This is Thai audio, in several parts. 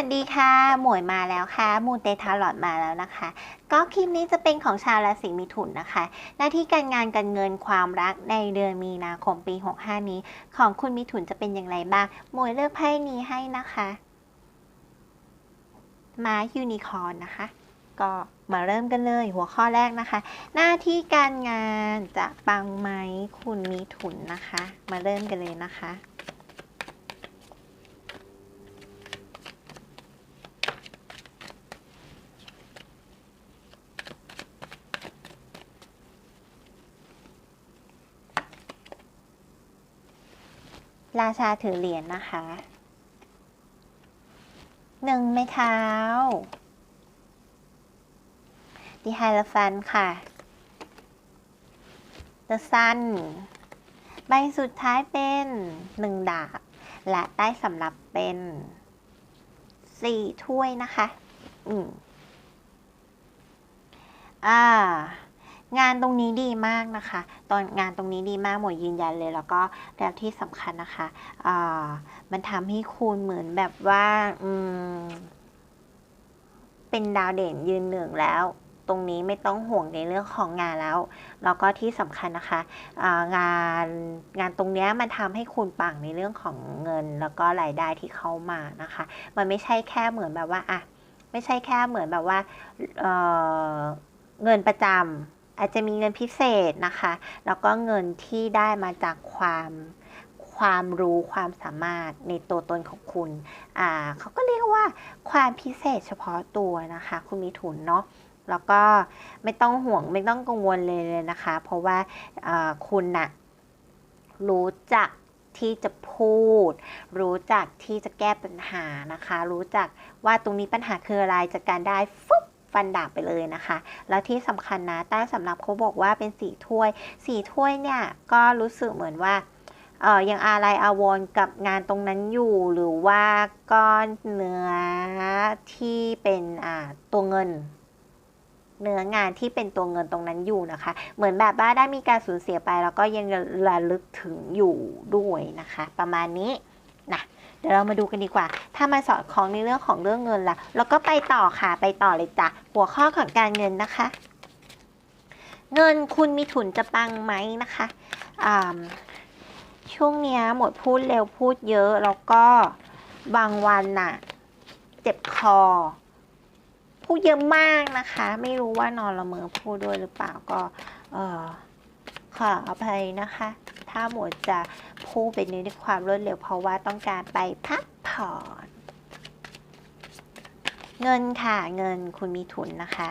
วัสดีค่ะ หมวยมาแล้วค่ะ มูนเตทาลอดมาแล้วนะคะ ก็คลิปนี้จะเป็นของชาวราศีมิถุนนะคะ หน้าที่การงานการเงินความรักในเดือนมีนาคมปี 65 นี้ ของคุณมิถุนจะเป็นอย่างไรบ้าง หมวยเลือกไพ่นี้ให้นะคะม้ายูนิคอร์นนะคะ ก็มาเริ่มกันเลย หัวข้อแรกนะคะ หน้าที่การงานจะปังไหมคุณมิถุนนะคะ มาเริ่มกันเลยนะคะ ราชาถือเหรียญนะคะหนึ่งไม้เท้าดิไฮลฟันค่ะ The Sun ใบสุดท้ายเป็นหนึ่งดาบ และได้สำหรับเป็นสี่ถ้วยนะคะ อืมอ่า งานตรงนี้ดีมากนะคะ ตอนงานตรงนี้ดีมากหมวยยืนยันเลย แล้วก็แล้วที่สำคัญนะคะมันทำให้คุณเหมือนแบบว่าอืมเป็นดาวเด่นยืนหนึ่งแล้ว ตรงนี้ไม่ต้องห่วงในเรื่องของงานแล้ว แล้วก็ที่สำคัญนะคะางานงานตรงนี้มันทำให้คุณปังในเรื่องของเงิน แล้วก็รายได้ที่เข้ามานะคะ มันไม่ใช่แค่เหมือนแบบว่าอะไม่ใช่แค่เหมือนแบบว่าเเงินประจำ อาจจะมีเงินพิเศษนะคะ แล้วก็เงินที่ได้มาจากความความรู้ความสามารถในตัวตนของคุณ อ่าเขาก็เรียกว่าความพิเศษเฉพาะตัวนะคะ คุณมีทุนเนาะแล้วก็ไม่ต้องห่วงไม่ต้องกังวลเลยเลยนะคะ เพราะว่าคุณน่ะรู้จักที่จะพูด รู้จักที่จะแก้ปัญหานะคะ รู้จักว่าตรงนี้ปัญหาคืออะไรจัดการได้ฟึบ ฟันดาบไปเลยนะคะ แล้วที่สำคัญนะใต้สำหรับเขาบอกว่าเป็นสีถ้วยสีถ้วยเนี่ยก็รู้สึกเหมือนว่าเออยังอะไรอาวรกับงานตรงนั้นอยู่หรือว่าก้อนเนื้อที่เป็นอ่าตัวเงิน เนื้องานที่เป็นตัวเงินตรงนั้นอยู่นะคะ เหมือนแบบว่าได้มีการสูญเสียไปแล้วก็ยังระลึกถึงอยู่ด้วยนะคะ ประมาณนี้นะ เดี๋ยวเรามาดูกันดีกว่า ถ้ามาสอดคล้องในเรื่องของเรื่องเงินละแล้วก็ไปต่อค่ะไปต่อเลยจ้ะหัวข้อของการเงินนะคะ เงินคุณมีถุนจะปังไหมนะคะช่วงนี้หมดพูดเร็วพูดเยอะแล้วก็บางวันน่ะ เจ็บคอ พูดเยอะมากนะคะ ไม่รู้ว่านอนละเมอพูดด้วยหรือเปล่าก็ เออขออภัยนะคะ ถ้าหมดจะพูดไปในด้วยความรวดเร็ว เพราะว่าต้องการไปพักผ่อน เงินค่ะเงินคุณมีทุนนะคะ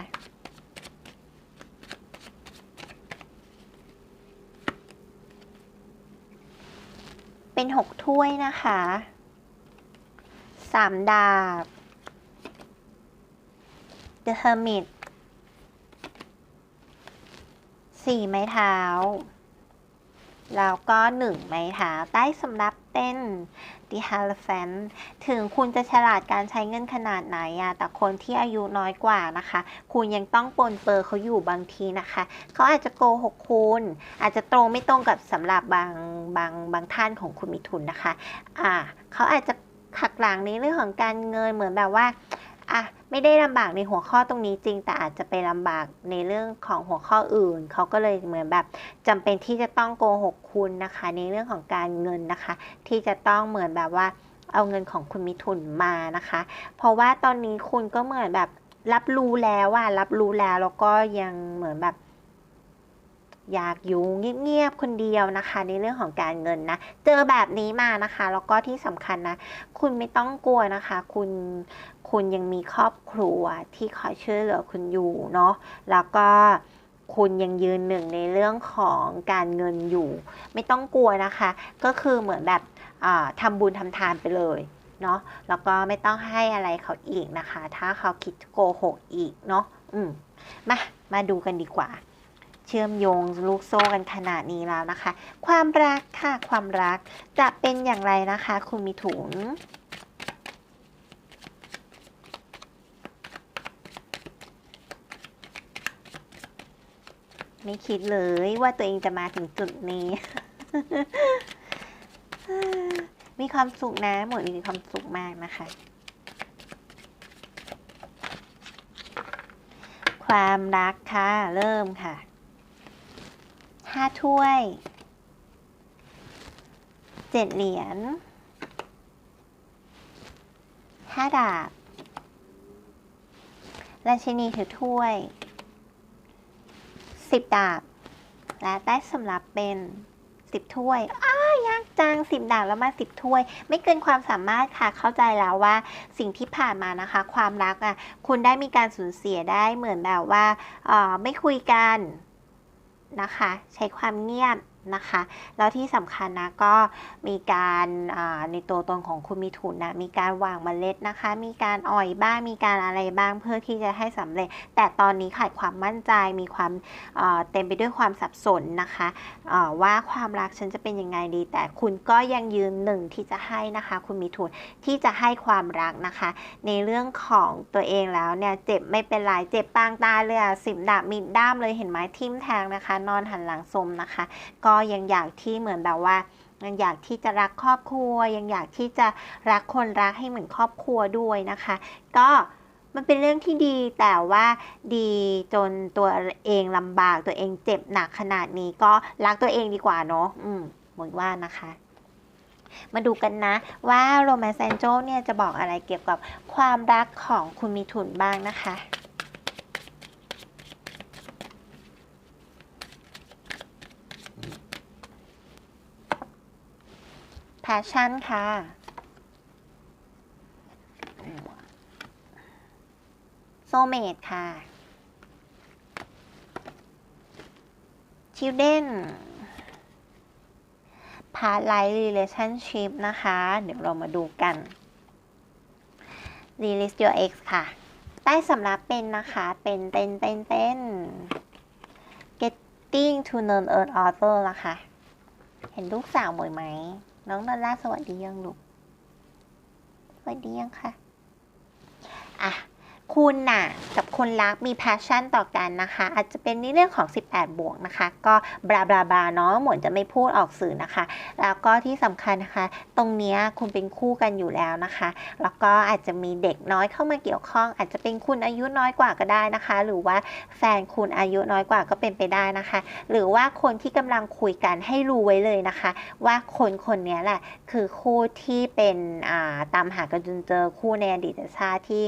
เป็นหกถ้วยนะคะสามดาบ The Hermit สี่ไม้เท้า แล้วก็หนึ่งไม้เท้าใต้สำรับเป็น The Hierophant ถึงคุณจะฉลาดการใช้เงินขนาดไหนอะแต่คนที่อายุน้อยกว่านะคะ คุณยังต้องปนเปื้อเขาอยู่บางทีนะคะ เขาอาจจะโกหกคุณ อาจจะตรงไม่ตรงกับสำหรับบางบางบางท่านของคุณมิถุนนะคะ อ่า เขาอาจจะขักหลังในเรื่องของการเงินเหมือนแบบว่า อะไม่ได้ลำบากในหัวข้อตรงนี้จริง แต่อาจจะไปลำบากในเรื่องของหัวข้ออื่น เขาก็เลยเหมือนแบบจำเป็นที่จะต้องโกหกคุณนะคะ ในเรื่องของการเงินนะคะ ที่จะต้องเหมือนแบบว่าเอาเงินของคุณมิถุนมานะคะ เพราะว่าตอนนี้คุณก็เหมือนแบบรับรู้แล้วว่ารับรู้แล้วแล้วก็ยังเหมือนแบบ อยากอยู่เงียบๆคนเดียวนะคะ ในเรื่องของการเงินนะ เจอแบบนี้มานะคะ แล้วก็ที่สำคัญนะ คุณไม่ต้องกลัวนะคะ คุณคุณยังมีครอบครัวที่คอยช่วยเหลือคุณอยู่เนาะแล้วก็คุณยังยืนหนึ่งในเรื่องของการเงินอยู่ ไม่ต้องกลัวนะคะ ก็คือเหมือนแบบอ่าทำบุญทำทานไปเลยเนาะแล้วก็ไม่ต้องให้อะไรเขาอีกนะคะ ถ้าเขาคิดโกหกอีกเนาะอืมมามาดูกันดีกว่า เชื่อมโยงลูกโซ่กันขนาดนี้แล้วนะคะ ความรักค่ะความรักจะเป็นอย่างไรนะคะ คุณมิถุนไม่คิดเลยว่าตัวเองจะมาถึงจุดนี้ มีความสุขนะ หมดมีความสุขมากนะคะ ความรักค่ะ เริ่มค่ะ ห้าถ้วยเจ็ดเหรียญห้าดาบราชินีถือถ้วยสิบดาบ และได้สำหรับเป็นสิบถ้วยอ้ายากจังสิบดาบแล้วมาสิบถ้วย ไม่เกินความสามารถค่ะเข้าใจแล้วว่าสิ่งที่ผ่านมานะคะ ความรักอะคุณได้มีการสูญเสียได้เหมือนแบบว่าออไม่คุยกัน นะคะ ใช้ความเงียบ นะคะ แล้วที่สำคัญนะก็มีการในตัวตนของคุณมีถุนนะมีการวางเมล็ดนะคะ มีการอ่อยบ้างมีการอะไรบ้างเพื่อที่จะให้สำเร็จ แต่ตอนนี้ขาดความมั่นใจมีความเต็มไปด้วยความสับสนนะคะว่าความรักฉันจะเป็นยังไงดี แต่คุณก็ยังยืนหนึ่งที่จะให้นะคะ คุณมีถุนที่จะให้ความรักนะคะ ในเรื่องของตัวเองแล้วเนี่ยเจ็บไม่เป็นไรเจ็บปางตายเลยสิบดาบมีดด้ามเลยเห็นไหมทิ่มแทงนะคะ นอนหันหลังสมนะคะ ก็ยังอยากที่เหมือนแบบว่ายังอยากที่จะรักครอบครัว ยังอยากที่จะรักคนรักให้เหมือนครอบครัวด้วยนะคะ ก็มันเป็นเรื่องที่ดีแต่ว่าดีจนตัวเองลำบากตัวเองเจ็บหนักขนาดนี้ก็รักตัวเองดีกว่าเนาะอืมหมดว่านะคะมาดูกันนะว่าโรแมนต์แอนเจเนี่ยจะบอกอะไรเกี่ยวกับความรักของคุณมีถุนบ้างนะคะ passion ค่ะ soulmate ค่ะ children past life relationship นะคะ เดี๋ยวเรามาดูกัน release your ex ค่ะ ใต้สำรับเป็นนะคะ เป็นเต้นเต้นเต้น getting to know earth author ละค่ะเห็นลูกสาวมวยไหม น้องดอลล่าสวัสดียังลูกสวัสดียังค่ะอะ คุณน่ะกับคนรักมี passion ต่อกันนะคะ อาจจะเป็นในเรื่องของ 18 บวกนะคะ ก็บลาบลาบลาเนาะเหมือนจะไม่พูดออกสื่อนะคะ แล้วก็ที่สำคัญนะคะ ตรงนี้คุณเป็นคู่กันอยู่แล้วนะคะ แล้วก็อาจจะมีเด็กน้อยเข้ามาเกี่ยวข้อง อาจจะเป็นคุณอายุน้อยกว่าก็ได้นะคะ หรือว่าแฟนคุณอายุน้อยกว่าก็เป็นไปได้นะคะ หรือว่าคนที่กำลังคุยกันให้รู้ไว้เลยนะคะ ว่าคนคนนี้แหละคือคู่ที่เป็นอ่าตามหากันจนเจอคู่ในอดีตชาติที่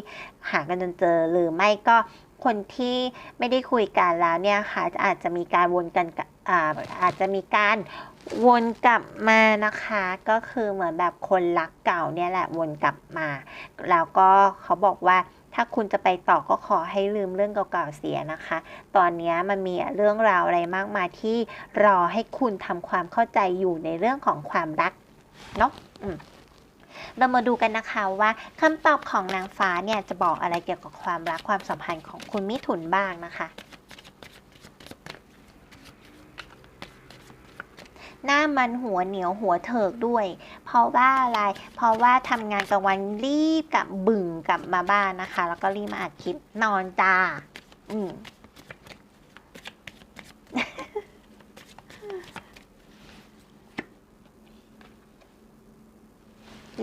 หากันจนเจอ หรือไม่ก็คนที่ไม่ได้คุยกันแล้วเนี่ยค่ะอาจจะมีการวนกันอาอาจจะมีการวนกลับมานะคะ ก็คือเหมือนแบบคนรักเก่าเนี่ยแหละวนกลับมา แล้วก็เขาบอกว่าถ้าคุณจะไปต่อก็ขอให้ลืมเรื่องเก่าๆเสียนะคะ ตอนนี้มันมีเรื่องราวอะไรมากมายที่รอให้คุณทำความเข้าใจอยู่ในเรื่องของความรักเนาะ เรามาดูกันนะคะว่าคำตอบของนางฟ้าเนี่ยจะบอกอะไรเกี่ยวกับความรักความสัมพันธ์ของคุณมิถุนบ้างนะคะหน้ามันหัวเหนียวหัวเถิกด้วย เพราะว่าอะไร เพราะว่าทำงานกลางวันรีบกลับบึ่งกลับมาบ้านนะคะ แล้วก็รีบมาอัดคลิปนอนจ้า อืม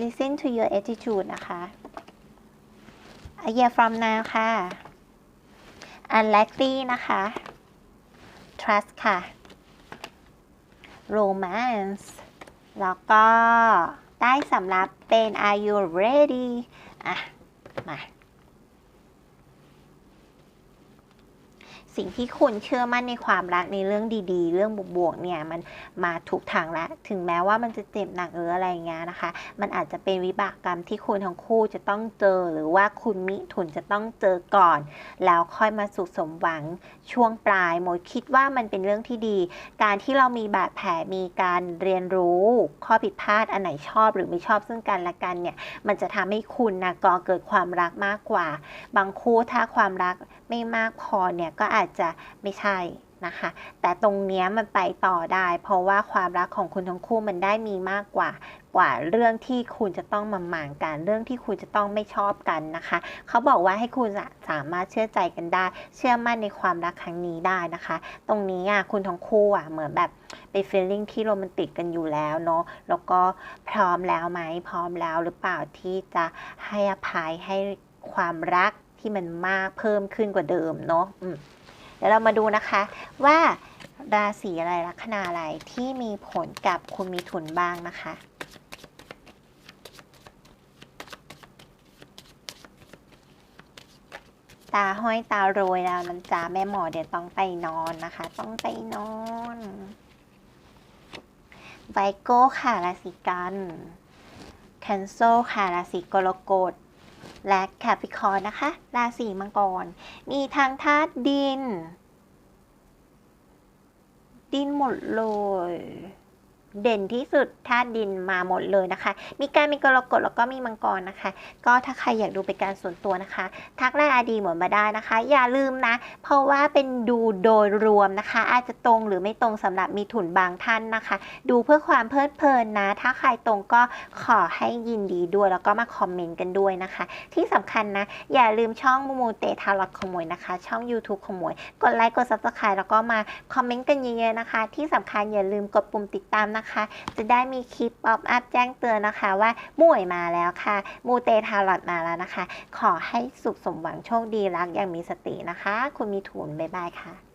listen to your attitude นะคะ a year from now ค่ะ unlikely นะคะ trust ค่ะ romance แล้วก็ได้สำหรับเป็น are you ready อะ มา สิ่งที่คุณเชื่อมั่นในความรักในเรื่องดีๆ เรื่องบวกๆเนี่ยมันมาถูกทางแล้วถึงแม้ว่ามันจะเจ็บหนักหรืออะไรเงี้ยนะคะ มันอาจจะเป็นวิบากกรรมที่คุณทั้งคู่จะต้องเจอหรือว่าคุณมิถุนจะต้องเจอก่อน แล้วค่อยมาสุขสมหวังช่วงปลายโมคิดว่ามันเป็นเรื่องที่ดี การที่เรามีบาดแผลมีการเรียนรู้ข้อผิดพลาดอันไหนชอบหรือไม่ชอบซึ่งกันและกันเนี่ยมันจะทำให้คุณนะก่อเกิดความรักมากกว่า บางคู่ถ้าความรักไม่มากพอเนี่ยก็อาจจะไม่ใช่นะคะ แต่ตรงเนี้ยมันไปต่อได้ เพราะว่าความรักของคุณทั้งคู่มันได้มีมากกว่ากว่าเรื่องที่คุณจะต้องมาหมางกัน เรื่องที่คุณจะต้องไม่ชอบกันนะคะ เขาบอกว่าให้คุณสามารถเชื่อใจกันได้ เชื่อมั่นในความรักครั้งนี้ได้นะคะ ตรงนี้อะคุณทั้งคู่อะเหมือนแบบเป็น feeling ที่โรแมนติกกันอยู่แล้วเนาะแล้วก็พร้อมแล้วไหมพร้อมแล้วหรือเปล่าที่จะให้อภัยให้ความรัก ที่มันมากเพิ่มขึ้นกว่าเดิมเนาะเดี๋ยวเรามาดูนะคะว่าราศีอะไรลัคนาอะไรที่มีผลกับคุณมีถุนบ้างนะคะ ตาห้อยตาโรยแล้วนะจ๊ะแม่หมอเดี๋ยวต้องไปนอนนะคะ ต้องไปนอนไวโก้ค่ะราศีกันแคนโซค่ะราศีกรกฎ และแคปิคอร์นะคะ ราศีมังกร มีทางธาตุดิน ดินหมดเลย เด่นที่สุดธาตุดินมาหมดเลยนะคะ มีการมีกรกฎแล้วก็มีมังกรนะคะ ก็ถ้าใครอยากดูเป็นการส่วนตัวนะคะ ทักไลน์อาดีหมดมาได้นะคะ อย่าลืมนะ เพราะว่าเป็นดูโดยรวมนะคะ อาจจะตรงหรือไม่ตรงสำหรับมีถุนบางท่านนะคะ ดูเพื่อความเพลิดเพลินนะ ถ้าใครตรงก็ขอให้ยินดีด้วยแล้วก็มาคอมเมนต์กันด้วยนะคะ ที่สำคัญนะ อย่าลืมช่องมูมูเตทาร์ลอตขโมยนะคะ ช่อง YouTube ขโมย กดไลค์กด subscribe แล้วก็มาคอมเมนต์กันเยอะๆนะคะ ที่สำคัญอย่าลืมกดปุ่มติดตามนะคะจะได้มีคลิปป๊อปอัพแจ้งเตือนนะคะว่าม่ยมาแล้วค่ะ มูเตทาร์ลอตมาแล้วนะคะ ขอให้สุขสมหวังโชคดีรักอย่างมีสตินะคะ คุณมีถุนบ๊ายบายค่ะ